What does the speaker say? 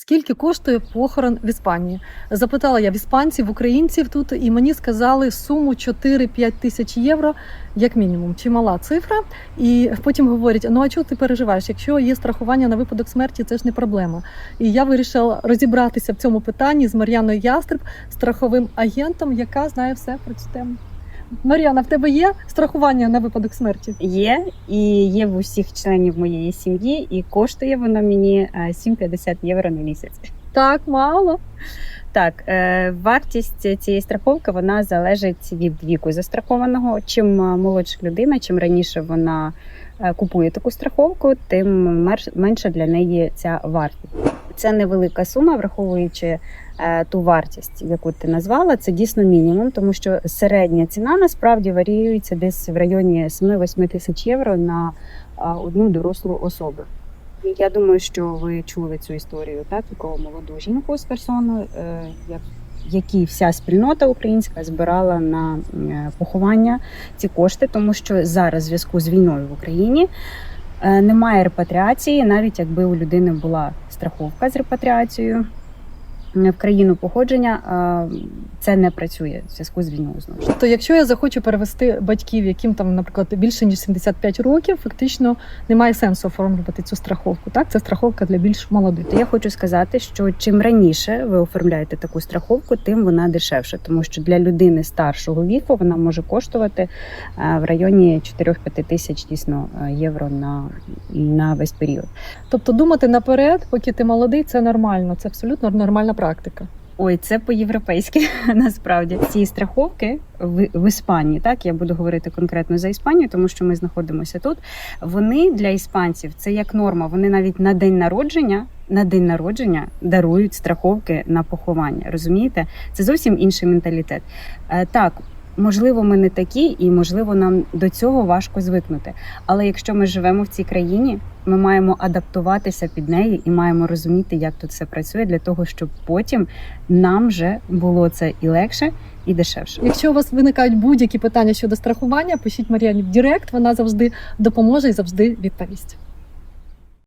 Скільки коштує похорон в Іспанії? Запитала я в іспанців, українців тут, і мені сказали суму 4-5 тисяч євро, як мінімум. Чимала цифра. І потім говорять: ну а чого ти переживаєш? Якщо є страхування на випадок смерті, це ж не проблема. І я вирішила розібратися в цьому питанні з Мар'яною Ястреб, страховим агентом, яка знає все про цю тему. Мар'яна, в тебе є страхування на випадок смерті? Є і є в усіх членів моєї сім'ї, і коштує воно мені е, 7,50 євро на місяць. Так, мало. Так, е, вартість цієї страховки вона залежить від віку застрахованого. Чим е, молодша людина, чим раніше вона е, купує таку страховку, тим менша для неї ця вартість. Це невелика сума, враховуючи е, ту вартість, яку ти назвала. Це дійсно мінімум, тому що середня ціна насправді варіюється десь в районі 7-8 тисяч євро на е, одну дорослу особу. Я думаю, що ви чули цю історію, так такого молоду жінку з Херсону, е, як які вся спільнота українська збирала на поховання ці кошти, тому що зараз в зв'язку з війною в Україні немає репатріації, навіть якби у людини була страховка з репатріацією. е, в країну походження, це не працює в зв'язку з війною знову. То якщо я захочу перевести батьків, яким там, наприклад, більше ніж 75 років, фактично немає сенсу оформлювати цю страховку. Так, це страховка для більш молодих. Я хочу сказати, що чим раніше ви оформляєте таку страховку, тим вона дешевша, тому що для людини старшого віку вона може коштувати е, в районі 4-5 тисяч дійсно е, євро на, на весь період. Тобто думати наперед, поки ти молодий, це нормально, це абсолютно нормальна практика. Ой, це по-європейськи насправді ці страховки в, в Іспанії. Так я буду говорити конкретно за Іспанію, тому що ми знаходимося тут. Вони для іспанців це як норма. Вони навіть на день народження. На день народження дарують страховки на поховання. Розумієте, це зовсім інший менталітет. Е, так, можливо, ми не такі, і можливо, нам до цього важко звикнути. Але якщо ми живемо в цій країні, ми маємо адаптуватися під неї і маємо розуміти, як тут все працює, для того, щоб потім нам вже було це і легше, і дешевше. Якщо у вас виникають будь-які питання щодо страхування, пишіть Мар'яні в Директ, вона завжди допоможе і завжди відповість.